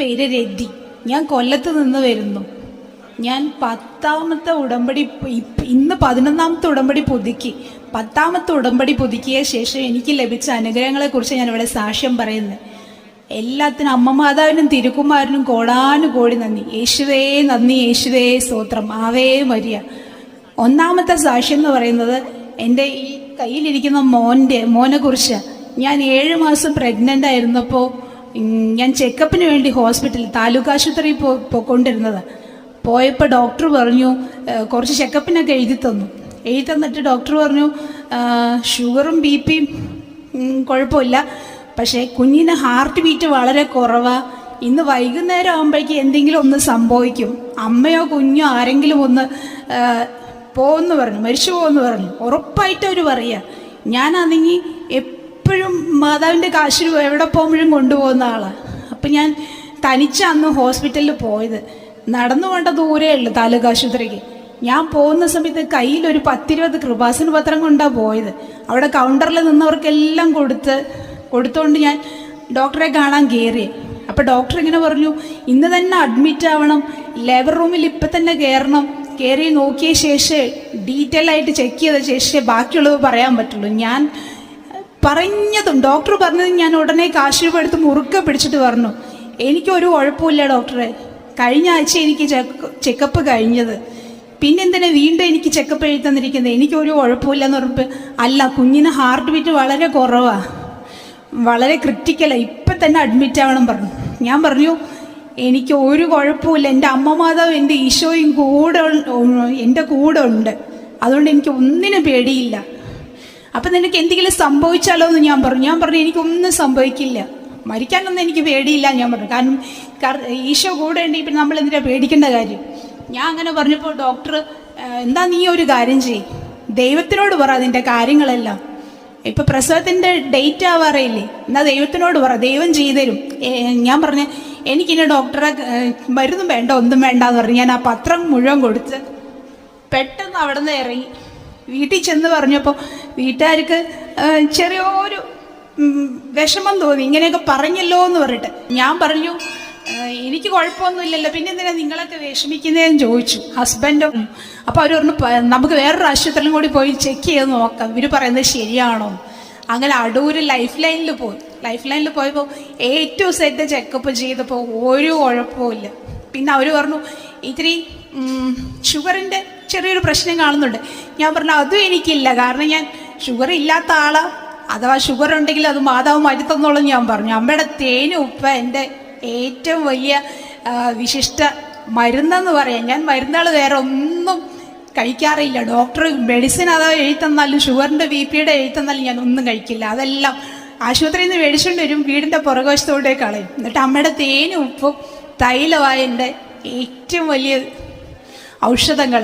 പേര് രതി ഞാൻ കൊല്ലത്ത് നിന്ന് വരുന്നു. ഞാൻ പത്താമത്തെ ഉടമ്പടി ഇന്ന് പതിനൊന്നാമത്തെ ഉടമ്പടി പുതുക്കി. പത്താമത്തെ ഉടമ്പടി പുതുക്കിയ ശേഷം എനിക്ക് ലഭിച്ച അനുഗ്രഹങ്ങളെക്കുറിച്ച് ഞാൻ ഇവിടെ സാക്ഷ്യം പറയുന്നത് എല്ലാത്തിനും അമ്മ മാതാവിനും തിരുക്കുമാരനും കോടാനു കോടി നന്ദി. യേശുവേ നന്ദി യേശുവേ സ്തോത്രം. ആവേ വരിക ഒന്നാമത്തെ സാക്ഷ്യം എന്ന് പറയുന്നത് എന്റെ ഈ കയ്യിലിരിക്കുന്ന മോന്റെ മോനെ കുറിച്ച് ഞാൻ ഏഴ് മാസം പ്രഗ്നന്റ് ആയിരുന്നപ്പോൾ ഞാൻ ചെക്കപ്പിന് വേണ്ടി ഹോസ്പിറ്റലിൽ താലൂക്ക് ആശുപത്രിയിൽ പോയിക്കൊണ്ടിരുന്നത് പോയപ്പോൾ ഡോക്ടർ പറഞ്ഞു കുറച്ച് ചെക്കപ്പിനൊക്കെ എഴുതി തന്നു. എഴുതി തന്നിട്ട് ഡോക്ടർ പറഞ്ഞു ഷുഗറും ബി പിയും കുഴപ്പമില്ല. പക്ഷേ കുഞ്ഞിന് ഹാർട്ട് ബീറ്റ് വളരെ കുറവാണ് ഇന്ന് വൈകുന്നേരം ആകുമ്പോഴേക്ക് എന്തെങ്കിലും ഒന്ന് സംഭവിക്കും. അമ്മയോ കുഞ്ഞോ ആരെങ്കിലും ഒന്ന് പോകുമെന്ന് പറഞ്ഞു മരിച്ചു പോകുമെന്ന് പറഞ്ഞു. ഉറപ്പായിട്ട് അവർ പറയുക ഞാനാണെങ്കിൽ എപ്പോഴും മാതാവിന്റെ കാശിൽ എവിടെ പോകുമ്പോഴും കൊണ്ടുപോകുന്ന ആളാണ് അപ്പം ഞാൻ തനിച്ചാന്ന് ഹോസ്പിറ്റലിൽ പോയത്. നടന്നു കൊണ്ട ദൂരേ ഉള്ളു താലൂക്ക് ആശുപത്രിക്ക്. ഞാൻ പോകുന്ന സമയത്ത് കയ്യിൽ ഒരു പത്തിരുപത് കൃപാസന പത്രം കൊണ്ടാണ് പോയത്. അവിടെ കൗണ്ടറിൽ നിന്നവർക്കെല്ലാം കൊടുത്ത് കൊടുത്തുകൊണ്ട് ഞാൻ ഡോക്ടറെ കാണാൻ കയറി അപ്പോൾ ഡോക്ടർ ഇങ്ങനെ പറഞ്ഞു ഇന്ന് തന്നെ അഡ്മിറ്റ് ആവണം. ലേബർ റൂമിൽ ഇപ്പം തന്നെ കയറണം കയറി നോക്കിയ ശേഷം ഡീറ്റെയിൽ ആയിട്ട് ചെക്ക് ചെയ്ത ശേഷം ബാക്കിയുള്ളത് പറയാൻ പറ്റുള്ളൂ. ഞാൻ പറഞ്ഞതും ഡോക്ടർ പറഞ്ഞതും ഞാൻ ഉടനെ കാശ് എടുത്ത് മുറുക്കെ പിടിച്ചിട്ട് പറഞ്ഞു എനിക്കൊരു കുഴപ്പമില്ല ഡോക്ടറെ. കഴിഞ്ഞ ആഴ്ച എനിക്ക് ചെക്കപ്പ് കഴിഞ്ഞത്. പിന്നെ വീണ്ടും എനിക്ക് ചെക്കപ്പ് എഴുതി തന്നിരിക്കുന്നത്? എനിക്കൊരു കുഴപ്പമില്ല എന്ന് പറഞ്ഞപ്പോൾ അല്ല കുഞ്ഞിന് ഹാർട്ട് ബീറ്റ് വളരെ കുറവാണ് വളരെ ക്രിറ്റിക്കലാണ് ഇപ്പം തന്നെ അഡ്മിറ്റ് ആവണം പറഞ്ഞു. ഞാൻ പറഞ്ഞു എനിക്ക് ഒരു കുഴപ്പമില്ല. എന്റെ അമ്മ മാതാവ് എന്റെ ഈശോയും കൂടെ എന്റെ കൂടെ ഉണ്ട്. അതുകൊണ്ട് എനിക്ക് ഒന്നിനും പേടിയില്ല. അപ്പം നിനക്ക് എന്തെങ്കിലും സംഭവിച്ചാലോ എന്ന് ഞാൻ പറഞ്ഞു. ഞാൻ പറഞ്ഞു എനിക്കൊന്നും സംഭവിക്കില്ല. മരിക്കാനൊന്നും എനിക്ക് പേടിയില്ല ഞാൻ പറഞ്ഞു. കാരണം ഈശോ കൂടെ ഉണ്ടെങ്കിൽ പിന്നെ നമ്മൾ എന്തിനാ പേടിക്കേണ്ട കാര്യം? ഞാൻ അങ്ങനെ പറഞ്ഞപ്പോൾ ഡോക്ടർ എന്താ നീ ഒരു കാര്യം ചെയ്യ്. ദൈവത്തിനോട് പറ അതിന്റെ കാര്യങ്ങളെല്ലാം. ഇപ്പൊ പ്രസവത്തിന്റെ ഡേറ്റ് ആവാറയില്ലേ? എന്നാ ദൈവത്തിനോട് പറ. ദൈവം ചെയ്തരും ഏ, ഞാൻ പറഞ്ഞ എനിക്കിനി ഡോക്ടറെ മരുന്നും വേണ്ട ഒന്നും വേണ്ട എന്ന് പറഞ്ഞു. ഞാൻ ആ പത്രം മുഴുവൻ കൊടുത്ത് പെട്ടെന്ന് അവിടെ നിന്ന് ഇറങ്ങി. വീട്ടിൽ ചെന്ന് പറഞ്ഞപ്പോൾ വീട്ടുകാർക്ക് ചെറിയൊരു വിഷമം തോന്നി. ഇങ്ങനെയൊക്കെ പറഞ്ഞല്ലോ എന്ന് പറഞ്ഞിട്ട്. ഞാൻ പറഞ്ഞു എനിക്ക് കുഴപ്പമൊന്നുമില്ലല്ലോ. പിന്നെ എന്തിനാ നിങ്ങളൊക്കെ വിഷമിക്കുന്നതെന്ന് ചോദിച്ചു. ഹസ്ബൻഡും അപ്പോൾ അവർ പറഞ്ഞു "പ- നമുക്ക് വേറൊരു ആശുപത്രിയിലും കൂടി പോയി ചെക്ക് ചെയ്ത് നോക്കാം. ഇവർ പറയുന്നത് ശരിയാണോ എന്ന്." അങ്ങനെ അടൂര് ലൈഫ് ലൈനിൽ പോയി. ലൈഫ് ലൈനിൽ പോയപ്പോൾ ടു സെറ്റ് ചെക്കപ്പ് ചെയ്തപ്പോൾ ഒരു കുഴപ്പമില്ല പിന്നെ അവർ പറഞ്ഞു ഇത്തിരി ഷുഗറിന്റെ ചെറിയൊരു പ്രശ്നം കാണുന്നുണ്ട്. ഞാൻ പറഞ്ഞു അതും എനിക്കില്ല. കാരണം ഞാൻ ഷുഗർ ഇല്ലാത്ത ആളാ. അഥവാ ഷുഗർ ഉണ്ടെങ്കിൽ അത് മാതാവ് മരുത്തെന്നോളം ഞാൻ പറഞ്ഞു. അമ്മയുടെ തേനും ഉപ്പ എന്റെ ഏറ്റവും വലിയ വിശിഷ്ട മരുന്നെന്ന് പറയാം. ഞാൻ മരുന്നുകൾ വേറെ ഒന്നും കഴിക്കാറില്ല. ഡോക്ടർ മെഡിസിൻ അഥവാ എഴുത്തന്നാലും ഷുഗറിന്റെ ബി പിയുടെ എഴുത്തന്നാലും ഞാൻ ഒന്നും കഴിക്കില്ല. അതെല്ലാം ആശുപത്രിയിൽ നിന്ന് മേടിച്ചുകൊണ്ട് വരും വീടിന്റെ പുറകുവശത്തോടെ കളയും. എന്നിട്ട് അമ്മയുടെ തേനും ഉപ്പും തൈലമായ എന്റെ ഏറ്റവും വലിയ ഔഷധങ്ങൾ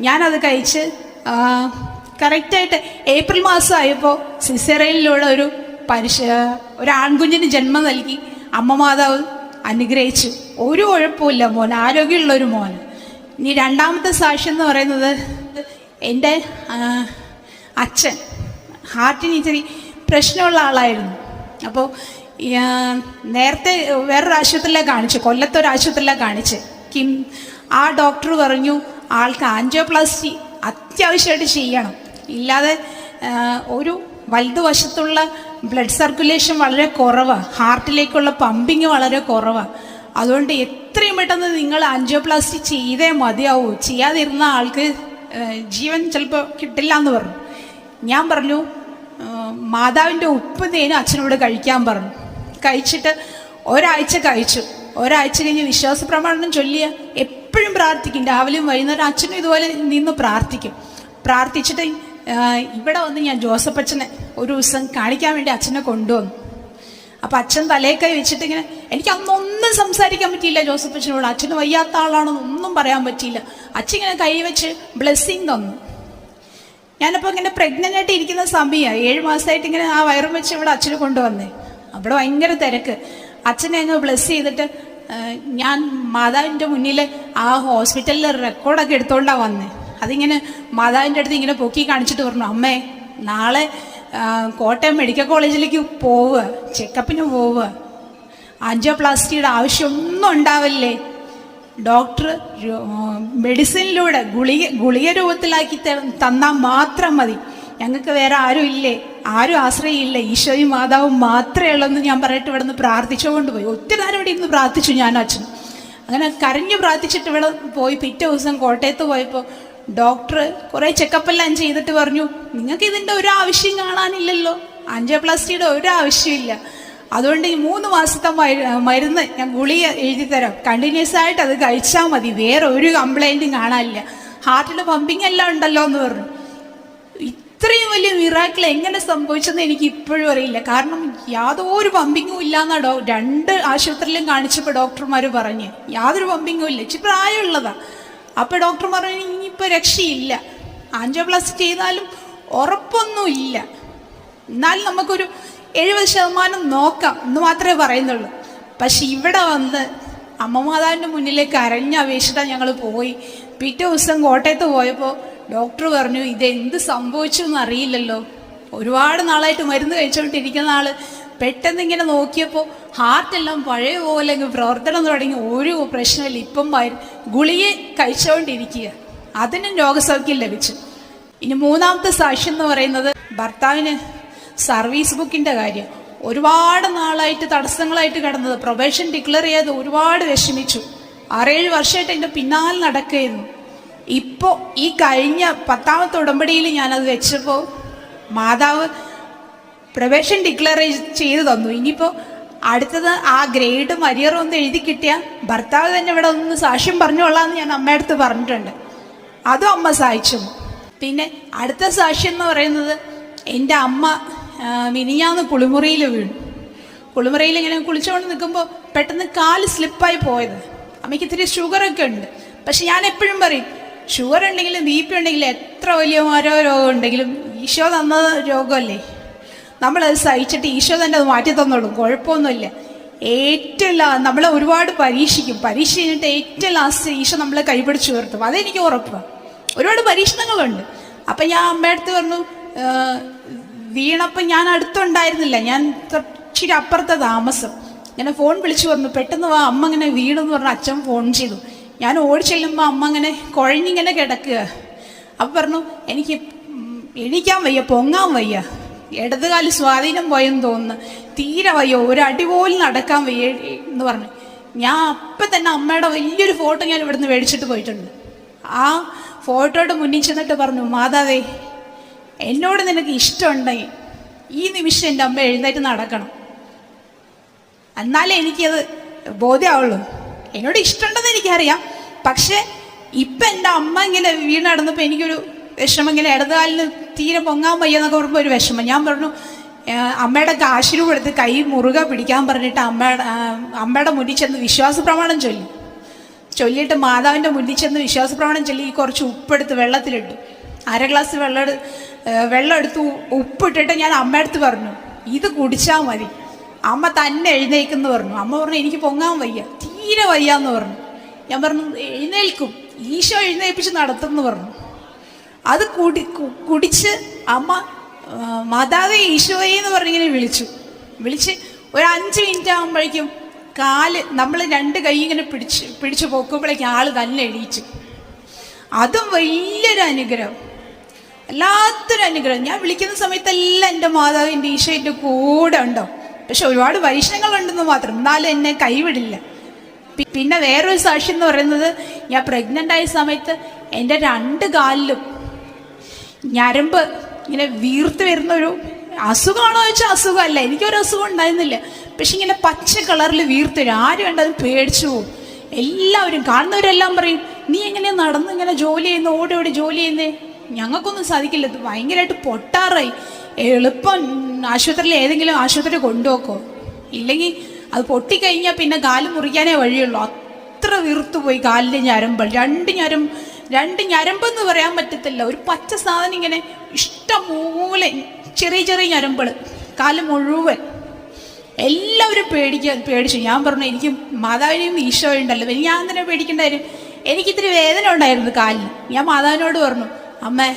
ഞാനത് കഴിച്ച് കറക്റ്റായിട്ട് ഏപ്രിൽ മാസം ആയപ്പോൾ സിസറയിലുള്ള ഒരു പരിശ ഒരു ആൺകുഞ്ഞിന് ജന്മം നൽകി അമ്മ മാതാവ് അനുഗ്രഹിച്ചു. ഒരു കുഴപ്പമില്ല മോൻ ആരോഗ്യമുള്ള ഒരു മോൻ ഇനി രണ്ടാമത്തെ സാക്ഷ്യം എന്ന് പറയുന്നത് എന്റെ അച്ഛൻ. ഹാർട്ടിന് ഇച്ചിരി പ്രശ്നമുള്ള ആളായിരുന്നു. അപ്പോൾ നേരത്തെ വേറൊരു ആശുപത്രിയിലാണ് കാണിച്ചു കൊല്ലത്തൊരു ആശുപത്രിയിലാണ് കാണിച്ച് കിം ആ ഡോക്ടർ പറഞ്ഞു ആൾക്ക് ആൻജിയോപ്ലാസ്റ്റി അത്യാവശ്യമായിട്ട് ചെയ്യണം. ഇല്ലാതെ ഒരു വലതുവശത്തുള്ള ബ്ലഡ് സർക്കുലേഷൻ വളരെ കുറവാണ് ഹാർട്ടിലേക്കുള്ള പമ്പിങ് വളരെ കുറവാണ് അതുകൊണ്ട് എത്രയും പെട്ടെന്ന് നിങ്ങൾ ആൻജിയോപ്ലാസ്റ്റി ചെയ്തേ മതിയാവൂ. ചെയ്യാതിരുന്ന ആൾക്ക് ജീവൻ ചിലപ്പോൾ കിട്ടില്ല എന്ന് പറഞ്ഞു. ഞാൻ പറഞ്ഞു മാതാവിന്റെ ഉപ്പ് തേനും അച്ഛനോട് കഴിക്കാൻ പറഞ്ഞു. കഴിച്ചിട്ട് ഒരാഴ്ച കഴിച്ചു. ഒരാഴ്ച കഴിഞ്ഞ് വിശ്വാസ പ്രമാണം ചൊല്ലിയ എപ്പോഴും പ്രാർത്ഥിക്കും. രാവിലെയും വൈകുന്നേരം അച്ഛനും ഇതുപോലെ നിന്ന് പ്രാർത്ഥിക്കും. പ്രാർത്ഥിച്ചിട്ട് ഇവിടെ വന്ന് ഞാൻ ജോസഫ് അച്ഛനെ ഒരു ദിവസം കാണിക്കാൻ വേണ്ടി അച്ഛനെ കൊണ്ടുവന്നു. അപ്പം അച്ഛൻ തലേക്കൈ വെച്ചിട്ട് ഇങ്ങനെ എനിക്ക് അന്നൊന്നും സംസാരിക്കാൻ പറ്റിയില്ല ജോസഫ് അച്ഛനോട്. അച്ഛന് വയ്യാത്ത ആളാണെന്ന് ഒന്നും പറയാൻ പറ്റിയില്ല. അച്ഛൻ ഇങ്ങനെ കൈ വെച്ച് ബ്ലെസ്സിങ് തന്നു. ഞാനപ്പോൾ ഇങ്ങനെ പ്രഗ്നന്റ് ആയിട്ട് ഇരിക്കുന്ന സമയമാണ് ഏഴ് മാസമായിട്ട് ഇങ്ങനെ ആ വയറും വെച്ച് ഇവിടെ അച്ഛനെ കൊണ്ടുവന്നേ. അവിടെ ഭയങ്കര തിരക്ക്. അച്ഛനെ അങ്ങ് ബ്ലെസ് ചെയ്തിട്ട് ഞാൻ മാതാവിന്റെ മുന്നിൽ ആ ഹോസ്പിറ്റലിൽ റെക്കോർഡൊക്കെ എടുത്തോണ്ടാണ് വന്നത് അതിങ്ങനെ മാതാവിന്റെ അടുത്ത് ഇങ്ങനെ പൊക്കി കാണിച്ചിട്ട് പറഞ്ഞു അമ്മേ നാളെ കോട്ടയം മെഡിക്കൽ കോളേജിലേക്ക് പോവുക ചെക്കപ്പിന് പോവുക. ആൻജിയോപ്ലാസ്റ്റിയുടെ ആവശ്യമൊന്നും ഉണ്ടാവില്ലേ? ഡോക്ടർ മെഡിസിനിലൂടെ ഗുളിക ഗുളിക രൂപത്തിലാക്കി തന്നാൽ മാത്രം മതി. ഞങ്ങൾക്ക് വേറെ ആരും ഇല്ലേ? ആരും ആശ്രയില്ല ഈശോയും മാതാവും മാത്രമേ ഉള്ളെന്ന് ഞാൻ പറയട്ടെ ഇവിടെ നിന്ന് പ്രാർത്ഥിച്ചുകൊണ്ട് പോയി ഒത്തിരി നേരം ഇവിടെ ഇരുന്ന് പ്രാർത്ഥിച്ചു ഞാൻ അച്ഛൻ അങ്ങനെ കരഞ്ഞു പ്രാർത്ഥിച്ചിട്ട് ഇവിടെ പോയി പിറ്റേ ദിവസം കോട്ടയത്ത് പോയപ്പോൾ ഡോക്ടർ കുറേ ചെക്കപ്പെല്ലാം ചെയ്തിട്ട് പറഞ്ഞു നിങ്ങൾക്ക് ഇതിന്റെ ഒരു ആവശ്യം കാണാനില്ലല്ലോ. ആൻജിയോപ്ലാസ്റ്റിയുടെ ഒരു ആവശ്യമില്ല. അതുകൊണ്ട് ഈ മൂന്ന് മാസത്തെ മരു- മരുന്ന് ഞാൻ ഗുളിക എഴുതി തരാം കണ്ടിന്യൂസ് ആയിട്ട് അത് കഴിച്ചാൽ മതി. വേറെ ഒരു കംപ്ലൈന്റും കാണാനില്ല ഹാർട്ടിൽ പമ്പിങ് എല്ലാം ഉണ്ടല്ലോ എന്ന് പറഞ്ഞു. ഇത്രയും വലിയ മിറാക്കിൾ എങ്ങനെ സംഭവിച്ചെന്ന് എനിക്ക് ഇപ്പോഴും അറിയില്ല. കാരണം യാതൊരു പമ്പിങ്ങും ഇല്ലാന്നാ ഡോ രണ്ട് ആശുപത്രിയിലും കാണിച്ചപ്പോൾ ഡോക്ടർമാർ പറഞ്ഞ്. യാതൊരു പമ്പിങ്ങും ഇല്ല. ഇച്ചിരി പ്രായമുള്ളതാ. അപ്പോൾ ഡോക്ടർമാർ പറഞ്ഞു ഇനിയിപ്പോൾ രക്ഷയില്ല. ആൻജിയോപ്ലാസ്റ്റി ചെയ്താലും ഉറപ്പൊന്നും ഇല്ല എന്നാലും നമുക്കൊരു എഴുപത് ശതമാനം നോക്കാം. എന്ന് മാത്രമേ പറയുന്നുള്ളൂ. പക്ഷെ ഇവിടെ വന്ന് അമ്മമാതാവിന്റെ മുന്നിലേക്ക് അരഞ്ഞ അപേക്ഷിച്ചിട്ടാണ് ഞങ്ങൾ പോയി. പിറ്റേ ദിവസം കോട്ടയത്ത് പോയപ്പോൾ ഡോക്ടർ പറഞ്ഞു ഇത് എന്ത് സംഭവിച്ചു എന്ന് അറിയില്ലല്ലോ. ഒരുപാട് നാളായിട്ട് മരുന്ന് കഴിച്ചുകൊണ്ടിരിക്കുന്ന ആൾ. പെട്ടെന്ന് ഇങ്ങനെ നോക്കിയപ്പോൾ ഹാർട്ടെല്ലാം പഴയ പോലെ അങ്ങ് പ്രവർത്തനം തുടങ്ങി. ഒരു പ്രശ്നമില്ല. ഇപ്പം ഗുളിയെ കഴിച്ചുകൊണ്ടിരിക്കുക അതിനും രോഗസൗഖ്യം ലഭിച്ചു. ഇനി മൂന്നാമത്തെ സാക്ഷ്യം എന്ന് പറയുന്നത് ഭർത്താവിന് സർവീസ് ബുക്കിന്റെ കാര്യം. ഒരുപാട് നാളായിട്ട് തടസ്സങ്ങളായിട്ട് കിടന്നത്. പ്രൊബേഷൻ ഡിക്ലെയർ ചെയ്യാതെ ഒരുപാട് വിഷമിച്ചു. ആറേഴ് വർഷമായിട്ട് എന്റെ പിന്നാലെ നടക്കുകയായിരുന്നു. ഇപ്പോൾ ഈ കഴിഞ്ഞ പത്താമത്തെ ഉടമ്പടിയിൽ ഞാനത് വെച്ചപ്പോൾ മാതാവ് പ്രവേശൻ ഡിക്ലെയർ ചെയ്ത് തന്നു. ഇനിയിപ്പോൾ അടുത്തത് ആ ഗ്രേഡും അരിയറും ഒന്ന് എഴുതി കിട്ടിയാൽ ഭർത്താവ് തന്നെ ഇവിടെ ഒന്ന് സാക്ഷ്യം പറഞ്ഞോളാന്ന് ഞാൻ അമ്മയടുത്ത് പറഞ്ഞിട്ടുണ്ട്. അതും അമ്മ സഹായിച്ചു. പിന്നെ അടുത്ത സാക്ഷ്യം എന്ന് പറയുന്നത് എന്റെ അമ്മ മിനിഞ്ഞാന്ന് കുളിമുറിയിൽ വീണു. കുളിമുറിയിൽ ഇങ്ങനെ കുളിച്ചുകൊണ്ട് നിൽക്കുമ്പോൾ പെട്ടെന്ന് കാൽ സ്ലിപ്പായി പോയത്. അമ്മയ്ക്ക് ഇത്തിരി ഷുഗറൊക്കെ ഉണ്ട്. പക്ഷെ ഞാൻ എപ്പോഴും പറയും ഷുഗർ ഉണ്ടെങ്കിലും ബി പി ഉണ്ടെങ്കിലും എത്ര വലിയ ഓരോ രോഗം ഉണ്ടെങ്കിലും ഈശോ തന്ന രോഗമല്ലേ? നമ്മളത് സഹിച്ചിട്ട് ഈശോ തന്നെ അത് മാറ്റി തന്നോളും. കുഴപ്പമൊന്നുമില്ല. ഏറ്റവും നമ്മളെ ഒരുപാട് പരീക്ഷിക്കും. പരീക്ഷ കഴിഞ്ഞിട്ട് ഏറ്റവും ലാസ്റ്റ് ഈശോ നമ്മളെ കൈപിടിച്ച് ഉയർത്തും. അതെനിക്ക് ഉറപ്പാണ് ഒരുപാട് പരീക്ഷണങ്ങളുണ്ട്. അപ്പം ഞാൻ അമ്മയടുത്ത് പറഞ്ഞു "ആ, വീണപ്പം ഞാൻ അടുത്തുണ്ടായിരുന്നില്ല. ഞാൻ ഇച്ചിരി അപ്പുറത്തെ താമസം. ഇങ്ങനെ ഫോൺ വിളിച്ചു പറഞ്ഞു പെട്ടെന്ന് വാ അമ്മ ഇങ്ങനെ വീണെന്ന് പറഞ്ഞ് അച്ഛൻ ഫോൺ ചെയ്തു. ഞാൻ ഓടി ചെല്ലുമ്പോൾ അമ്മ അങ്ങനെ കുഴഞ്ഞിങ്ങനെ കിടക്കുക. അപ്പം പറഞ്ഞു എനിക്ക് എണീക്കാൻ വയ്യ പൊങ്ങാൻ വയ്യ. ഇടതുകാൽ സ്വാധീനം പോയെന്ന് തോന്നുന്നു. തീരെ വയ്യ ഒരു അടി പോലും നടക്കാൻ വയ്യ എന്ന് പറഞ്ഞു. ഞാൻ അപ്പം തന്നെ അമ്മയുടെ വലിയൊരു ഫോട്ടോ ഞാൻ ഇവിടുന്ന് മേടിച്ചിട്ട് പോയിട്ടുണ്ട്. ആ ഫോട്ടോയുടെ മുന്നിൽ ചെന്നിട്ട് പറഞ്ഞു മാതാവേ എന്നോട് നിനക്ക് ഇഷ്ടമുണ്ടെങ്കിൽ ഈ നിമിഷം എന്റെ അമ്മ എഴുന്നേറ്റ് നടക്കണം. എന്നാലേ എനിക്കത് ബോധ്യമാവുള്ളൂ എന്നോട് ഇഷ്ടമുണ്ടെന്ന് എനിക്കറിയാം. പക്ഷെ ഇപ്പം എന്റെ അമ്മ ഇങ്ങനെ വീണ് നടന്നപ്പോൾ എനിക്കൊരു വിഷമം ഇങ്ങനെ ഇടതുകാലിന് തീരെ പൊങ്ങാൻ വയ്യ എന്നൊക്കെ പറയുമ്പോൾ ഒരു വിഷമം. ഞാൻ പറഞ്ഞു "ആ, അമ്മയുടെ കാശിരൂപ എടുത്ത് കൈ മുറുക പിടിക്കാൻ പറഞ്ഞിട്ട് അമ്മയുടെ അമ്മയുടെ മുന്നിൽ ചെന്ന് വിശ്വാസ പ്രമാണം ചൊല്ലി. ചൊല്ലിയിട്ട് മാതാവിന്റെ മുന്നിൽ ചെന്ന് വിശ്വാസ പ്രമാണം ചൊല്ലി കുറച്ച് ഉപ്പെടുത്ത് വെള്ളത്തിലിട്ടു. അര ഗ്ലാസ് വെള്ളം വെള്ളം എടുത്ത് ഉപ്പിട്ടിട്ട് ഞാൻ അമ്മയടുത്ത് പറഞ്ഞു ഇത് കുടിച്ചാൽ മതി. അമ്മ തന്നെ എഴുന്നേക്കെന്ന് പറഞ്ഞു. അമ്മ പറഞ്ഞു എനിക്ക് പൊങ്ങാൻ വയ്യ. തീരെ വയ്യാന്ന് പറഞ്ഞു. ഞാൻ പറഞ്ഞു എഴുന്നേൽക്കും. ഈശോ എഴുന്നേൽപ്പിച്ച് നടത്തും എന്ന് പറഞ്ഞു. അത് കുടി കുടിച്ച് അമ്മ മാതാവേ ഈശോയെ എന്ന് പറഞ്ഞിങ്ങനെ വിളിച്ചു. വിളിച്ച് ഒരു അഞ്ച് മിനിറ്റ് ആകുമ്പോഴേക്കും കാൽ നമ്മൾ രണ്ട് കൈ ഇങ്ങനെ പിടിച്ച് പിടിച്ച് പോക്കുമ്പോഴേക്കും ആൾ തന്നെ എണീച്ചു. അതും വലിയൊരു അനുഗ്രഹം. വല്ലാത്തൊരു അനുഗ്രഹം. ഞാൻ വിളിക്കുന്ന സമയത്തെല്ലാം എന്റെ മാതാവ് എന്റെ ഈശോ എന്റെ കൂടെ ഉണ്ടോ? പക്ഷെ ഒരുപാട് വൈഷ്ണങ്ങളുണ്ടെന്ന് മാത്രം. എന്നാലും എന്നെ കൈവിടില്ല. പിന്നെ വേറൊരു സാക്ഷി എന്ന് പറയുന്നത് ഞാൻ പ്രഗ്നന്റ് ആയ സമയത്ത് എന്റെ രണ്ട് കാലിലും ഞരമ്പ് ഇങ്ങനെ വീർത്ത് വരുന്ന ഒരു അസുഖമാണോ വെച്ചാൽ അസുഖമല്ല. എനിക്കൊരു അസുഖം ഉണ്ടായിരുന്നില്ല. പക്ഷെ ഇങ്ങനെ പച്ച കളറിൽ വീർത്ത് വരും. ആരും കണ്ടത് പേടിച്ചു എല്ലാവരും കാണുന്നവരെല്ലാം പറയും നീ എങ്ങനെ നടന്ന് ഇങ്ങനെ ജോലി ചെയ്യുന്നു? ഓടി ഓടി ജോലി ചെയ്യുന്നേ? ഞങ്ങൾക്കൊന്നും സാധിക്കില്ല. ഇത് ഭയങ്കരമായിട്ട് പൊട്ടാറായി. എളുപ്പം ആശുപത്രിയിൽ ഏതെങ്കിലും ആശുപത്രി കൊണ്ടുപോക്കോ? ഇല്ലെങ്കിൽ അത് പൊട്ടിക്കഴിഞ്ഞാൽ പിന്നെ കാൽ മുറിക്കാനേ വഴിയുള്ളൂ. അത്ര വീർത്തു പോയി കാലിന്റെ ഞരമ്പ്. രണ്ട് ഞരം രണ്ട് ഞരമ്പെന്ന് പറയാൻ പറ്റത്തില്ല. ഒരു പച്ച സാധനം ഇങ്ങനെ ഇഷ്ടമൂലെ ചെറിയ ചെറിയ ഞരമ്പൾ കാൽ മുഴുവൻ. എല്ലാവരും പേടിക്കാൻ പേടിച്ചു. ഞാൻ പറഞ്ഞു എനിക്ക് മാതാവിനെയും ഈശോ ഉണ്ടല്ലോ ഞാൻ തന്നെ പേടിക്കണ്ടായിരുന്നു എനിക്കിത്തിരി വേദന ഉണ്ടായിരുന്നു കാലിന് ഞാൻ മാതാവിനോട് പറഞ്ഞു അമ്മേ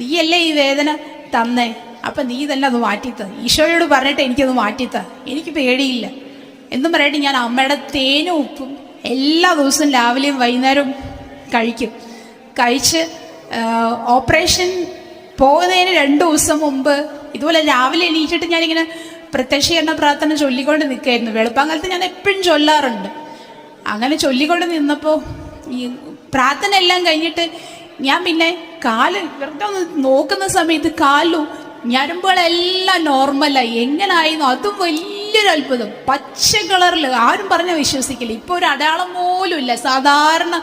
നീയല്ലേ ഈ വേദന തന്നേ? അപ്പം നീ തന്നെ അത് മാറ്റിത്ത ഈശോയോട് പറഞ്ഞിട്ട് എനിക്കത് മാറ്റിത്ത എനിക്ക് പേടിയില്ല. എന്നും പറയട്ടെ ഞാൻ അമ്മയുടെ തേനും ഉപ്പും എല്ലാ ദിവസവും രാവിലെയും വൈകുന്നേരവും കഴിക്കും. കഴിച്ച് ഓപ്പറേഷൻ പോകുന്നതിന് രണ്ട് ദിവസം മുമ്പ് ഇതുപോലെ രാവിലെ എണീറ്റിട്ട് ഞാനിങ്ങനെ പ്രത്യക്ഷീകരണ പ്രാർത്ഥന ചൊല്ലിക്കൊണ്ട് നിൽക്കായിരുന്നു. വെളുപ്പാങ്കാലത്ത് ഞാൻ എപ്പോഴും ചൊല്ലാറുണ്ട്. അങ്ങനെ ചൊല്ലിക്കൊണ്ട് നിന്നപ്പോൾ ഈ പ്രാർത്ഥന എല്ലാം കഴിഞ്ഞിട്ട് ഞാൻ പിന്നെ കാൽ വെറുതെ ഒന്ന് നോക്കുന്ന സമയത്ത് കാലും ഞരമ്പുകളെല്ലാം നോർമലായി എങ്ങനായിരുന്നു? അതും വലിയൊരു അത്ഭുതം പച്ച കളറിൽ ആരും പറഞ്ഞാൽ വിശ്വസിക്കില്ല. ഇപ്പോൾ ഒരു അടയാളം പോലും ഇല്ല സാധാരണ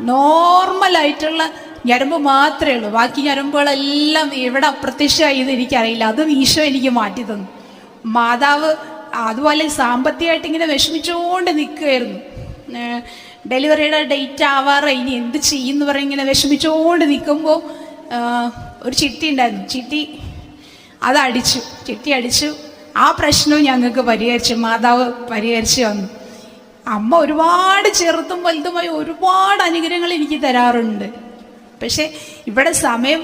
നോർമലായിട്ടുള്ള ഞരമ്പ് മാത്രമേ ഉള്ളൂ. ബാക്കി ഞരമ്പുകളെല്ലാം എവിടെ അപ്രത്യക്ഷമായി എന്ന് എനിക്കറിയില്ല. അത് ഈശോ എനിക്ക് മാറ്റി തന്നു. മാതാവ് അതുപോലെ സാമ്പത്തികമായിട്ട് ഇങ്ങനെ വിഷമിച്ചുകൊണ്ട് നിൽക്കുകയായിരുന്നു. ഡെലിവറിയുടെ ഡേറ്റ് ആവാറ് ഇനി എന്ത് ചെയ്യുമെന്ന് പറഞ്ഞ് ഇങ്ങനെ വിഷമിച്ചുകൊണ്ട് നിൽക്കുമ്പോൾ ഒരു ചിട്ടി ഉണ്ടായിരുന്നു. ചിട്ടി അതടിച്ചു. ചിട്ടി അടിച്ചു. ആ പ്രശ്നവും ഞങ്ങൾക്ക് പരിഹരിച്ചു മാതാവ് പരിഹരിച്ചു വന്നു അമ്മ ഒരുപാട് ചെറുതും വലുതുമായി ഒരുപാട് അനുഗ്രഹങ്ങൾ എനിക്ക് തരാറുണ്ട്. പക്ഷെ ഇവിടെ സമയം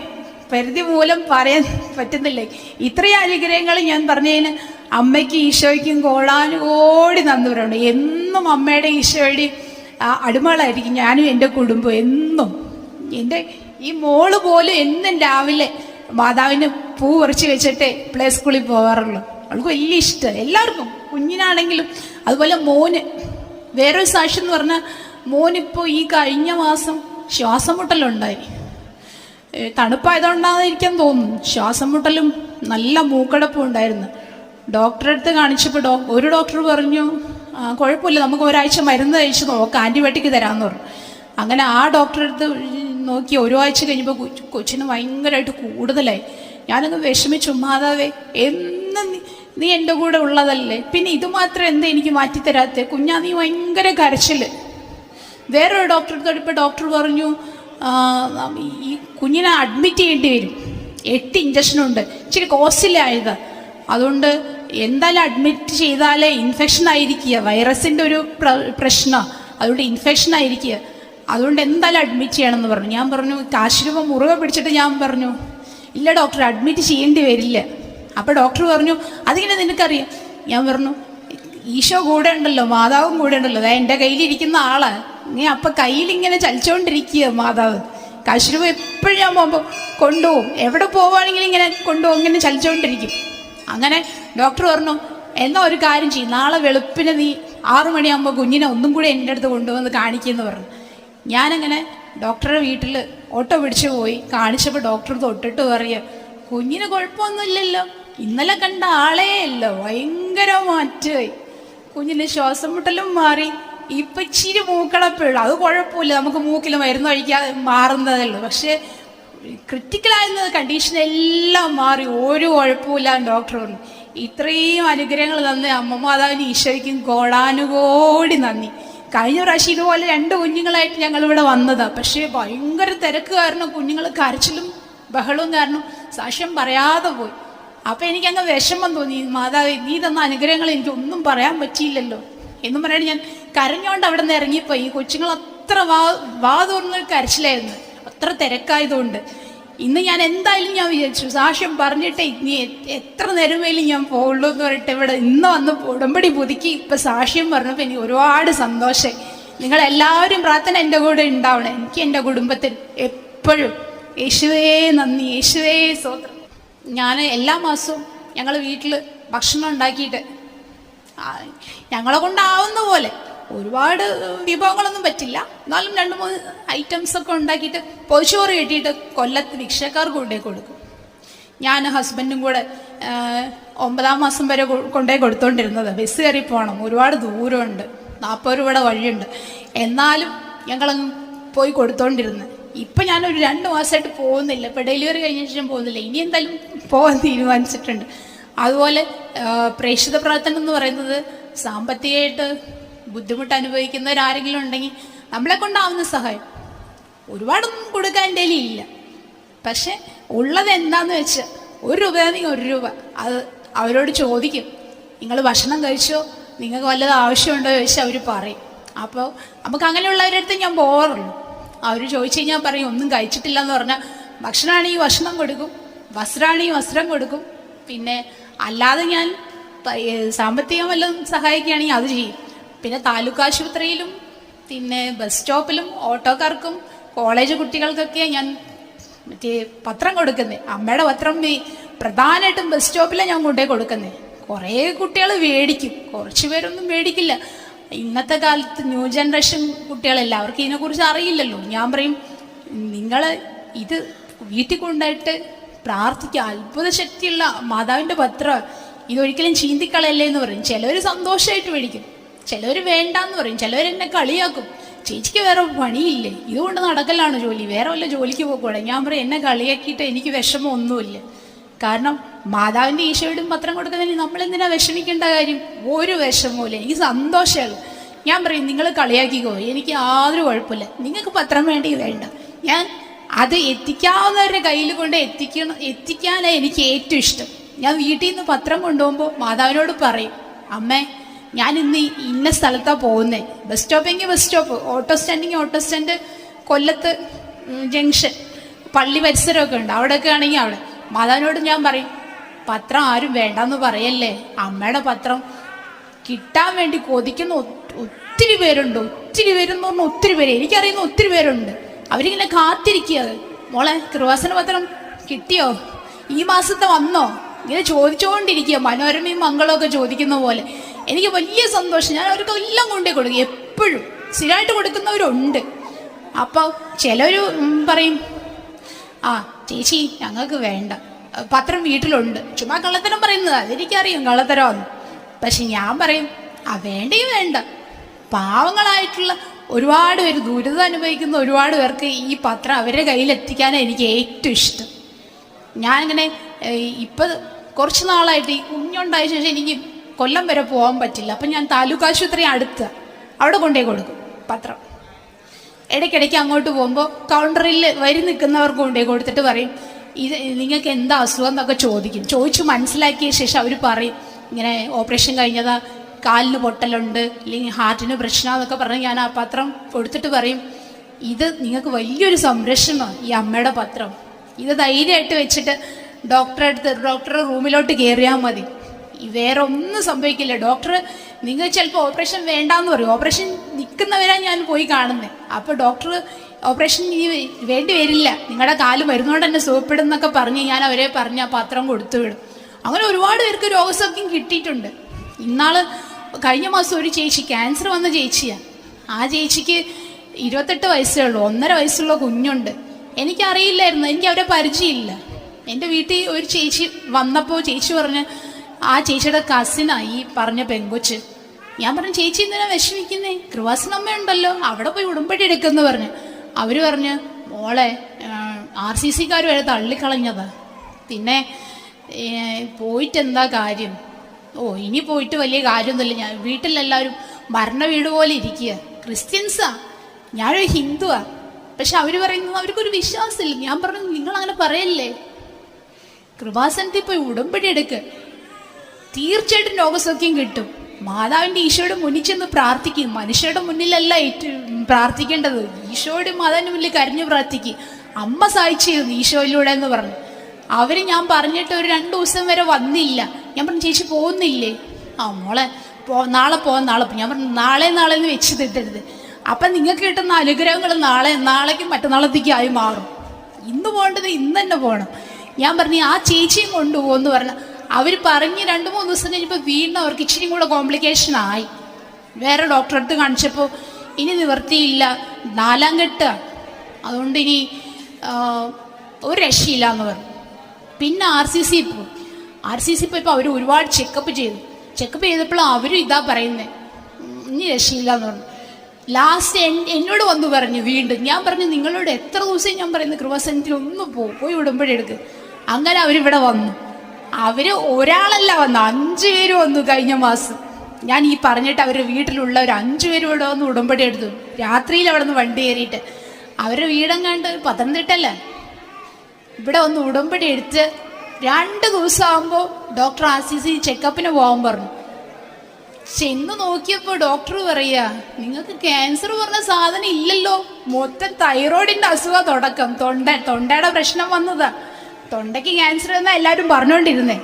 പരിധി മൂലം പറയാൻ പറ്റുന്നില്ല? ഇത്രയും അനുഗ്രഹങ്ങൾ ഞാൻ പറഞ്ഞതിന് അമ്മയ്ക്ക് ഈശോയ്ക്കും കോടാനുകോടി നന്ദിവരുണ്ട് എന്നും അമ്മയുടെ ഈശോയുടെ അടിമകളായിരിക്കും ഞാനും എന്റെ കുടുംബം എന്നും. എന്റെ ഈ മോൾ പോലും എന്നും രാവിലെ മാതാവിന് പൂ പറിച്ച് വെച്ചിട്ടേ പ്ലേ സ്കൂളിൽ പോകാറുള്ളൂ അവൾക്ക് വലിയ ഇഷ്ടം. എല്ലാവർക്കും കുഞ്ഞിനാണെങ്കിലും. അതുപോലെ മോന്. വേറൊരു സാക്ഷി എന്ന് പറഞ്ഞാൽ മോനിപ്പോൾ ഈ കഴിഞ്ഞ മാസം ശ്വാസം മുട്ടലുണ്ടായി തണുപ്പായതുകൊണ്ടായിരിക്കാൻ തോന്നുന്നു. ശ്വാസം മുട്ടലും നല്ല മൂക്കടപ്പും ഉണ്ടായിരുന്നു. ഡോക്ടറെ അടുത്ത് കാണിച്ചപ്പോൾ ഡോ ഒരു ഡോക്ടർ പറഞ്ഞു "ആ, കുഴപ്പമില്ല നമുക്ക് ഒരാഴ്ച മരുന്ന് കഴിച്ച് നോക്കാം ആന്റിബയോട്ടിക് തരാമെന്ന് പറഞ്ഞു. അങ്ങനെ ആ ഡോക്ടറെ അടുത്ത് നോക്കി ഒരു ആഴ്ച കഴിഞ്ഞപ്പോൾ കൊച്ചു- കൊച്ചിന് ഭയങ്കരമായിട്ട് കൂടുതലായി. ഞാനങ്ങ് വിഷമിച്ചു മാതാവേ എന്നും നീ- എന്റെ കൂടെ ഉള്ളതല്ലേ? പിന്നെ ഇതുമാത്രം എന്താ എനിക്ക് മാറ്റിത്തരാത്തേ? കുഞ്ഞാ നീ ഭയങ്കര കരച്ചിൽ. വേറൊരു ഡോക്ടറെ അടുത്ത് ഇപ്പോൾ ഡോക്ടർ പറഞ്ഞു ഈ കുഞ്ഞിനെ അഡ്മിറ്റ് ചെയ്യേണ്ടി വരും. എട്ട് ഇഞ്ചക്ഷനുണ്ട് ഇച്ചിരി കോസ്റ്റ്ലി ആയത്. അതുകൊണ്ട് എന്തായാലും അഡ്മിറ്റ് ചെയ്താലേ ഇൻഫെക്ഷൻ ആയിരിക്കുക. വൈറസിന്റെ ഒരു പ്രശ്നം. അതുകൊണ്ട് ഇൻഫെക്ഷൻ ആയിരിക്കുക. അതുകൊണ്ട് എന്തായാലും അഡ്മിറ്റ് ചെയ്യണമെന്ന് പറഞ്ഞു. ഞാൻ പറഞ്ഞു കാശ് രൂപ മുറുകെ പിടിച്ചിട്ട് ഞാൻ പറഞ്ഞു ഇല്ല ഡോക്ടർ അഡ്മിറ്റ് ചെയ്യേണ്ടി വരില്ല. അപ്പോൾ ഡോക്ടർ പറഞ്ഞു അതിങ്ങനെ നിനക്കറിയാം. ഞാൻ പറഞ്ഞു ഈശോ കൂടെ ഉണ്ടല്ലോ മാതാവും കൂടെ ഉണ്ടല്ലോ. അതായത് എന്റെ കയ്യിലിരിക്കുന്ന ആൾ. നീ അപ്പൊ കയ്യിലിങ്ങനെ ചലിച്ചോണ്ടിരിക്കുക മാതാവ്. കാശുരൂപ എപ്പോഴും ഞാൻ പോകുമ്പോൾ കൊണ്ടുപോകും. എവിടെ പോവുകയാണെങ്കിലും ഇങ്ങനെ കൊണ്ടുപോകും ഇങ്ങനെ ചലിച്ചോണ്ടിരിക്കും. അങ്ങനെ ഡോക്ടർ പറഞ്ഞു എന്നാ ഒരു കാര്യം ചെയ്യും. നാളെ വെളുപ്പിന് നീ ആറു മണിയാകുമ്പോൾ കുഞ്ഞിനെ ഒന്നും കൂടി എന്റെ അടുത്ത് കൊണ്ടുവന്ന് കാണിക്കുമെന്ന് പറഞ്ഞു. ഞാനങ്ങനെ ഡോക്ടറുടെ വീട്ടിൽ ഓട്ടോ പിടിച്ചു പോയി കാണിച്ചപ്പോൾ ഡോക്ടർ തൊട്ടിട്ട് പറയുക കുഞ്ഞിന് കുഴപ്പമൊന്നുമില്ലല്ലോ. ഇന്നലെ കണ്ട ആളേ അല്ല ഭയങ്കര മാറ്റമായി കുഞ്ഞിന് ശ്വാസം മുട്ടലും മാറി. ഇപ്പൊ ഇച്ചിരി മൂക്കളപ്പുള്ളൂ അത് കുഴപ്പമില്ല. നമുക്ക് മൂക്കിൽ മരുന്ന് കഴിക്കാതെ മാറുന്നതേ ഉള്ളൂ പക്ഷേ ക്രിട്ടിക്കലായിരുന്ന കണ്ടീഷൻ എല്ലാം മാറി. ഒരു കുഴപ്പമില്ല ഡോക്ടർ പറഞ്ഞു ഇത്രയും അനുഗ്രഹങ്ങൾ തന്ന അമ്മമാതാവിന് ഈശോയ്ക്കും കോടാനുകോടി നന്ദി. കഴിഞ്ഞ പ്രാവശ്യം ഇതുപോലെ രണ്ട് കുഞ്ഞുങ്ങളായിട്ട് ഞങ്ങൾ ഇവിടെ വന്നതാ. പക്ഷേ ഭയങ്കര തിരക്ക് കാരണം കുഞ്ഞുങ്ങൾ കരച്ചിലും ബഹളവും കാരണം സാക്ഷ്യം പറയാതെ പോയി. അപ്പൊ എനിക്ക് അങ്ങ് വിഷമം തോന്നി മാതാവ് നീ തന്ന അനുഗ്രഹങ്ങൾ എനിക്ക് ഒന്നും പറയാൻ പറ്റിയില്ലല്ലോ. എന്നും പറയാൻ ഞാൻ. കരഞ്ഞോണ്ട് അവിടെ നിന്ന് ഇറങ്ങിപ്പോയി. ഈ കൊച്ചുങ്ങൾ അത്ര വാ വാ തോന്നുന്ന കരച്ചിലായിരുന്നു. അത്ര തിരക്കായതുകൊണ്ട്. ഇന്ന് ഞാൻ എന്തായാലും ഞാൻ വിചാരിച്ചു സാക്ഷ്യം പറഞ്ഞിട്ടേ ഇനി എത്ര നേരമേലും ഞാൻ പോകുള്ളൂ എന്ന് പറഞ്ഞിട്ട് ഇവിടെ ഇന്ന് വന്ന് ഉടമ്പടി പുതുക്കി ഇപ്പൊ സാക്ഷ്യം പറഞ്ഞപ്പോൾ എനിക്ക് ഒരുപാട് സന്തോഷമായി നിങ്ങൾ എല്ലാവരും പ്രാർത്ഥന എന്റെ കൂടെ ഉണ്ടാവണം. എനിക്ക് എന്റെ കുടുംബത്തിൽ എപ്പോഴും യേശുവേ നന്ദി യേശുവേ സ്വത്രം ഞാൻ എല്ലാ മാസവും ഞങ്ങൾ വീട്ടിൽ ഭക്ഷണം ഉണ്ടാക്കിയിട്ട് ഞങ്ങളെ കൊണ്ടാവുന്ന പോലെ ഒരുപാട് വിഭവങ്ങളൊന്നും പറ്റില്ല. എന്നാലും രണ്ട് മൂന്ന് ഐറ്റംസ് ഒക്കെ ഉണ്ടാക്കിയിട്ട് പൊതിച്ചോറ് കെട്ടിയിട്ട് കൊല്ലത്ത് ഭിക്ഷക്കാർക്ക് കൊണ്ടേ കൊടുക്കും. ഞാൻ ഹസ്ബൻഡും കൂടെ ഒമ്പതാം മാസം വരെ കൊണ്ടേ കൊടുത്തോണ്ടിരുന്നത്. ബസ് കയറി പോകണം ഒരുപാട് ദൂരമുണ്ട്. നാൽപ്പത് രൂപയുടെ വഴിയുണ്ട്. എന്നാലും ഞങ്ങളങ്ങ് പോയി കൊടുത്തോണ്ടിരുന്നത് ഇപ്പം ഞാനൊരു രണ്ട് മാസമായിട്ട് പോകുന്നില്ല. ഇപ്പം ഡെലിവറി കഴിഞ്ഞ ശേഷം പോകുന്നില്ല. ഇനി എന്തായാലും പോകാൻ തീരുമാനിച്ചിട്ടുണ്ട്. അതുപോലെ പ്രേക്ഷിത പ്രവർത്തനം എന്ന് പറയുന്നത് സാമ്പത്തികമായിട്ട് ബുദ്ധിമുട്ട് അനുഭവിക്കുന്നവരാരെങ്കിലും ഉണ്ടെങ്കിൽ നമ്മളെ കൊണ്ടാവുന്ന സഹായം. ഒരുപാടൊന്നും കൊടുക്കാൻ എന്റെ ഇല്ല. പക്ഷെ ഉള്ളത് എന്താന്ന് വെച്ചാൽ ഒരു രൂപയാണെങ്കിൽ ഒരു രൂപ. അത് അവരോട് ചോദിക്കും. നിങ്ങൾ ഭക്ഷണം കഴിച്ചോ? നിങ്ങൾക്ക് വല്ലതും ആവശ്യമുണ്ടോ? ചോദിച്ചാൽ അവർ പറയും. അപ്പോൾ നമുക്ക് അങ്ങനെയുള്ളവരുടെ അടുത്ത് ഞാൻ പോകാറുള്ളൂ. അവർ ചോദിച്ചു കഴിഞ്ഞാൽ പറയും ഒന്നും കഴിച്ചിട്ടില്ല എന്ന് പറഞ്ഞാൽ ഭക്ഷണമാണെങ്കിൽ ഭക്ഷണം കൊടുക്കും. വസ്ത്രമാണെങ്കിൽ വസ്ത്രം കൊടുക്കും. പിന്നെ അല്ലാതെ ഞാൻ സാമ്പത്തികം വല്ലതും സഹായിക്കുകയാണെങ്കിൽ അത് ചെയ്യും. പിന്നെ താലൂക്ക് ആശുപത്രിയിലും പിന്നെ ബസ് സ്റ്റോപ്പിലും ഓട്ടോക്കാർക്കും കോളേജ് കുട്ടികൾക്കൊക്കെ ഞാൻ മറ്റേ പത്രം കൊടുക്കുന്നത് അമ്മയുടെ പത്രം പ്രധാനമായിട്ടും ബസ് സ്റ്റോപ്പിലാണ് ഞാൻ കൊണ്ടുപോയി കൊടുക്കുന്നത് കുറേ കുട്ടികൾ മേടിക്കും. കുറച്ച് പേരൊന്നും മേടിക്കില്ല. ഇന്നത്തെ കാലത്ത് ന്യൂ ജനറേഷൻ കുട്ടികളല്ല അവർക്ക് ഇതിനെക്കുറിച്ച് അറിയില്ലല്ലോ. ഞാൻ പറയും നിങ്ങൾ ഇത് വീട്ടിൽ കൊണ്ടായിട്ട് പ്രാർത്ഥിക്കുക. അത്ഭുത ശക്തിയുള്ള മാതാവിന്റെ പത്രം ഇതൊരിക്കലും ചീന്തിക്കളയല്ലേ എന്ന് പറയും. ചിലവർ സന്തോഷമായിട്ട് മേടിക്കും. ചിലവർ വേണ്ടാന്ന് പറയും. ചിലവർ എന്നെ കളിയാക്കും. ചേച്ചിക്ക് വേറെ പണിയില്ലേ? ഇതുകൊണ്ട് നടക്കലാണ് ജോലി. വേറെ വല്ല ജോലിക്ക് പോകൂടെ ഞാൻ പറയും എന്നെ കളിയാക്കിയിട്ട് എനിക്ക് വിഷമം ഒന്നുമില്ല. കാരണം മാതാവിന്റെ ഈശോയോടും പത്രം കൊടുക്കുന്നതിന് നമ്മൾ എന്തിനാ വിഷമിക്കേണ്ട കാര്യം? ഒരു വിഷമവുമില്ല. എനിക്ക് സന്തോഷമാണ് ഞാൻ പറയും നിങ്ങൾ കളിയാക്കിക്കോ. എനിക്ക് യാതൊരു കുഴപ്പമില്ല. നിങ്ങൾക്ക് പത്രം വേണ്ടി വേണ്ട. ഞാൻ അത് എത്തിക്കാവുന്നവരുടെ കയ്യിൽ കൊണ്ട് എത്തിക്കണം എത്തിക്കാനാണ് എനിക്ക് ഏറ്റവും ഇഷ്ടം. ഞാൻ വീട്ടിൽ നിന്ന് പത്രം കൊണ്ടുപോകുമ്പോൾ മാതാവിനോട് പറയും അമ്മേ ഞാൻ ഇന്ന് ഇന്ന സ്ഥലത്താണ് പോകുന്നത് bus സ്റ്റോപ്പെങ്കിൽ bus stop auto standing auto stand കൊല്ലത്ത് ജംഗ്ഷൻ പള്ളി പരിസരമൊക്കെ ഉണ്ട്. അവിടെയൊക്കെ ആണെങ്കിൽ അവിടെ. മാതാവിനോട് ഞാൻ പറയും പത്രം ആരും വേണ്ടെന്ന് പറയല്ലേ. അമ്മയുടെ പത്രം കിട്ടാൻ വേണ്ടി കൊതിക്കുന്ന ഒത്തിരി പേരുണ്ട്. ഒത്തിരി പേരെന്ന് പറഞ്ഞാൽ ഒത്തിരി പേര്. എനിക്കറിയുന്ന ഒത്തിരി പേരുണ്ട്. അവരിങ്ങനെ കാത്തിരിക്കുക. മോളെ കൃപാസന പത്രം കിട്ടിയോ? ഈ മാസത്തെ വന്നോ? ഇങ്ങനെ ചോദിച്ചുകൊണ്ടിരിക്കുക മനോരമയും മംഗളവും ഒക്കെ ചോദിക്കുന്ന പോലെ. എനിക്ക് വലിയ സന്തോഷം. ഞാൻ അവർക്ക് എല്ലാം കൊണ്ടേ കൊടുക്കും. എപ്പോഴും സ്ഥിരമായിട്ട് കൊടുക്കുന്നവരുണ്ട്. അപ്പോൾ ചിലർ പറയും ആ ചേച്ചി ഞങ്ങൾക്ക് വേണ്ട. പത്രം വീട്ടിലുണ്ട്. ചുമ്മാ കള്ളത്തരം പറയുന്നത്. അതെനിക്കറിയും കള്ളത്തരമാന്ന്. പക്ഷെ ഞാൻ പറയും ആ വേണ്ടേ വേണ്ട. പാവങ്ങളായിട്ടുള്ള ഒരുപാട് പേര് ദുരിതം അനുഭവിക്കുന്ന ഒരുപാട് പേർക്ക് ഈ പത്രം അവരുടെ കയ്യിൽ എത്തിക്കാനാണ് എനിക്ക് ഏറ്റവും ഇഷ്ടം. ഞാനിങ്ങനെ ഇപ്പം കുറച്ച് നാളായിട്ട് ഈ കുഞ്ഞുണ്ടായ ശേഷം എനിക്ക് കൊല്ലം വരെ പോകാൻ പറ്റില്ല. അപ്പം ഞാൻ താലൂക്ക് ആശുപത്രി അടുത്ത് അവിടെ കൊണ്ടേ കൊടുക്കും പത്രം. ഇടയ്ക്കിടയ്ക്ക് അങ്ങോട്ട് പോകുമ്പോൾ കൗണ്ടറിൽ വരി നിൽക്കുന്നവർക്ക് കൊണ്ടുപോയി കൊടുത്തിട്ട് പറയും ഇത് നിങ്ങൾക്ക് എന്താ അസുഖം? എന്നൊക്കെ ചോദിക്കും. ചോദിച്ചു മനസ്സിലാക്കിയ ശേഷം അവർ പറയും ഇങ്ങനെ ഓപ്പറേഷൻ കഴിഞ്ഞതാ കാലിന് പൊട്ടലുണ്ട് അല്ലെങ്കിൽ ഹാർട്ടിന് പ്രശ്നം എന്നൊക്കെ പറഞ്ഞ് ഞാൻ ആ പത്രം കൊടുത്തിട്ട് പറയും ഇത് നിങ്ങൾക്ക് വലിയൊരു സംരക്ഷണമാണ് ഈ അമ്മയുടെ പത്രം. ഇത് ധൈര്യമായിട്ട് വെച്ചിട്ട് ഡോക്ടറെ അടുത്ത് ഡോക്ടറുടെ റൂമിലോട്ട് കയറിയാൽ മതി. വേറെ ഒന്നും സംഭവിക്കില്ല. ഡോക്ടർ നിങ്ങൾ ചിലപ്പോൾ ഓപ്പറേഷൻ വേണ്ടാന്ന് പറയും. ഓപ്പറേഷൻ നിൽക്കുന്നവരാ ഞാൻ പോയി കാണുന്നത് അപ്പോൾ ഡോക്ടർ ഓപ്പറേഷൻ ഇനി വേണ്ടി വരില്ല. നിങ്ങളുടെ കാൽ മരുന്നുകൊണ്ട് തന്നെ സുഖപ്പെടുന്നൊക്കെ പറഞ്ഞ് ഞാൻ അവരെ പറഞ്ഞ് ആ പത്രം കൊടുത്തു വിടും. അങ്ങനെ ഒരുപാട് പേർക്ക് രോഗസൗഖ്യം കിട്ടിയിട്ടുണ്ട്. ഇന്നാൾ കഴിഞ്ഞ മാസം ഒരു ചേച്ചി ക്യാൻസർ വന്ന ചേച്ചിയാണ് ആ ചേച്ചിക്ക് ഇരുപത്തെട്ട് വയസ്സേ ഉള്ളൂ. ഒന്നര വയസ്സുള്ള കുഞ്ഞുണ്ട്. എനിക്കറിയില്ലായിരുന്നു. എനിക്ക് അവരെ പരിചയമില്ല. എന്റെ വീട്ടിൽ ഒരു ചേച്ചി വന്നപ്പോൾ ചേച്ചി പറഞ്ഞ് ആ ചേച്ചിയുടെ കസിനാ ഈ പറഞ്ഞ പെങ്കൊച്ച്. ഞാൻ പറഞ്ഞു ചേച്ചി എന്തിനാ വിഷമിക്കുന്നേ? ഉണ്ടല്ലോ അവിടെ പോയി ഉടുമ്പടി എടുക്കുമെന്ന് പറഞ്ഞു. അവർ പറഞ്ഞ് മോളെ ആർ സി സിക്കാർ വരെ തള്ളിക്കളഞ്ഞതാ. പിന്നെ പോയിട്ടെന്താ കാര്യം? ഓ ഇനി പോയിട്ട് വലിയ കാര്യമൊന്നുമില്ല. ഞാൻ വീട്ടിലെല്ലാവരും മരണ വീട് പോലെ ഇരിക്കുക. ക്രിസ്ത്യൻസാ. ഞാനൊരു ഹിന്ദുവാ. പക്ഷെ അവർ പറയുന്നത് അവർക്കൊരു വിശ്വാസമില്ല. ഞാൻ പറഞ്ഞു നിങ്ങൾ അങ്ങനെ പറയല്ലേ? കൃപാസനത്തിൽ പോയി ഉടമ്പടി എടുക്ക്. തീർച്ചയായിട്ടും രോഗസൗഖ്യം കിട്ടും. മാതാവിന്റെ ഈശോയുടെ മുന്നിൽ ചെന്ന് പ്രാർത്ഥിക്കും. മനുഷ്യരുടെ മുന്നിലല്ല ഏറ്റവും പ്രാർത്ഥിക്കേണ്ടത്. ഈശോയുടെ മാതാവിന്റെ മുന്നിൽ കരഞ്ഞു പ്രാർത്ഥിക്കും. അമ്മ സഹായിച്ചിരുന്നു ഈശോയിലൂടെ എന്ന് പറഞ്ഞു. അവർ ഞാൻ പറഞ്ഞിട്ട് ഒരു രണ്ടു ദിവസം വരെ വന്നില്ല. ഞാൻ പറഞ്ഞു ചേച്ചി പോകുന്നില്ലേ? ആ മോളെ പോ നാളെ പോകാം നാളെ ഞാൻ പറഞ്ഞു നാളെ നാളെ എന്ന് വെച്ച് തിട്ടരുത് അപ്പൊ നിങ്ങൾക്ക് കിട്ടുന്ന അനുഗ്രഹങ്ങൾ നാളെ നാളേക്കും മറ്റന്നാളത്തേക്കും ആയി മാറും. ഇന്ന് പോകേണ്ടത് ഇന്ന് തന്നെ പോകണം. ഞാൻ പറഞ്ഞു ആ ചേച്ചിയും കൊണ്ടുപോകുമെന്ന് പറഞ്ഞു അവർ പറഞ്ഞ് രണ്ട് മൂന്ന് ദിവസം കഴിഞ്ഞപ്പോൾ വീണ്ടും അവർക്ക് ഇച്ചിരി കൂടെ കോംപ്ലിക്കേഷൻ ആയി. വേറെ ഡോക്ടറെ അടുത്ത് കാണിച്ചപ്പോൾ ഇനി നിവർത്തിയില്ല നാലാം കെട്ട് അതുകൊണ്ട് ഇനി ഒരു രക്ഷയില്ല എന്ന് പറഞ്ഞു. പിന്നെ ആർ സി സി ഇപ്പോൾ ആർ സി സി പോയപ്പോൾ അവർ ഒരുപാട് ചെക്കപ്പ് ചെയ്തു. ചെക്കപ്പ് ചെയ്തപ്പോൾ അവരും ഇതാ പറയുന്നത് ഇനി രക്ഷയില്ല എന്ന് പറഞ്ഞു ലാസ്റ്റ് എന്നോട് വന്നു പറഞ്ഞു വീണ്ടും. ഞാൻ പറഞ്ഞു നിങ്ങളോട് എത്ര ദിവസം ഞാൻ പറയുന്നു കൃപാസനത്തിൽ ഒന്ന് പോകും പോയി വിടുമ്പോഴെടുക്ക് അങ്ങനെ അവരിവിടെ വന്നു. അവർ ഒരാളല്ല വന്നു. അഞ്ചു പേര് വന്നു കഴിഞ്ഞ മാസം. ഞാൻ ഈ പറഞ്ഞിട്ട് അവരുടെ വീട്ടിലുള്ള ഒരു അഞ്ചു പേര് ഇവിടെ വന്ന് ഉടമ്പടി എടുത്തു. രാത്രിയിൽ അവിടെ നിന്ന് വണ്ടി കയറിയിട്ട്. അവരുടെ വീടെങ്ങാണ്ട് പത്തനംതിട്ടല്ലേ? ഇവിടെ ഒന്ന് ഉടമ്പടി എടുത്ത് രണ്ട് ദിവസമാകുമ്പോൾ ഡോക്ടർ ആസിസി ചെക്കപ്പിന് പോകാൻ പറഞ്ഞു. ചെന്ന് നോക്കിയപ്പോൾ ഡോക്ടർ പറയുക നിങ്ങൾക്ക് ക്യാൻസർ പറഞ്ഞ സാധനം ഇല്ലല്ലോ. മൊത്തം തൈറോയിഡിന്റെ അസുഖം തുടക്കം. തൊണ്ട തൊണ്ടയുടെ പ്രശ്നം വന്നതാ. തൊണ്ടയ്ക്ക് ക്യാൻസർ എന്നാ എല്ലാവരും പറഞ്ഞുകൊണ്ടിരുന്നേ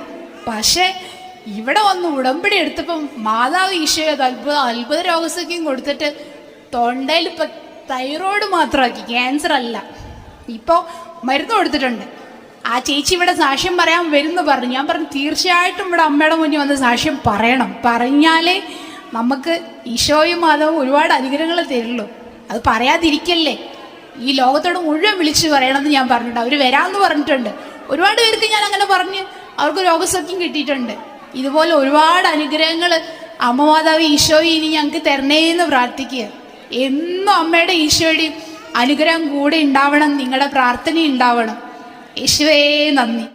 പക്ഷേ ഇവിടെ വന്ന് ഉടമ്പടി എടുത്തപ്പം മാതാവ് ഈശോയെ അത് അത്ഭുത അത്ഭുത രോഗസഖ്യം കൊടുത്തിട്ട് തൊണ്ടയിൽ ഇപ്പം തൈറോയിഡ് മാത്രമാക്കി. ക്യാൻസർ അല്ല. ഇപ്പോ മരുന്ന് കൊടുത്തിട്ടുണ്ട്. ആ ചേച്ചി ഇവിടെ സാക്ഷ്യം പറയാൻ വരുന്നു പറഞ്ഞു. ഞാൻ പറഞ്ഞു തീർച്ചയായിട്ടും ഇവിടെ അമ്മയുടെ മുന്നിൽ വന്ന് സാക്ഷ്യം പറയണം. പറഞ്ഞാലേ നമുക്ക് ഈശോയും മാതാവും ഒരുപാട് അനുഗ്രഹങ്ങൾ തരുള്ളൂ. അത് പറയാതിരിക്കല്ലേ? ഈ ലോകത്തോട് മുഴുവൻ വിളിച്ചു പറയണമെന്ന് ഞാൻ പറഞ്ഞിട്ടുണ്ട്. അവർ വരാമെന്ന് പറഞ്ഞിട്ടുണ്ട്. ഒരുപാട് പേർക്ക് ഞാൻ അങ്ങനെ പറഞ്ഞ് അവർക്ക് രോഗസൗഖ്യം കിട്ടിയിട്ടുണ്ട്. ഇതുപോലെ ഒരുപാട് അനുഗ്രഹങ്ങൾ അമ്മമാതാവ് ഈശോയെ ഇനി ഞങ്ങൾക്ക് തരണേന്ന് പ്രാർത്ഥിക്കുക. എന്നും അമ്മയുടെ ഈശോയുടെയും അനുഗ്രഹം കൂടെ ഉണ്ടാവണം നിങ്ങളുടെ പ്രാർത്ഥന ഉണ്ടാവണം. യേശുവേ നന്ദി.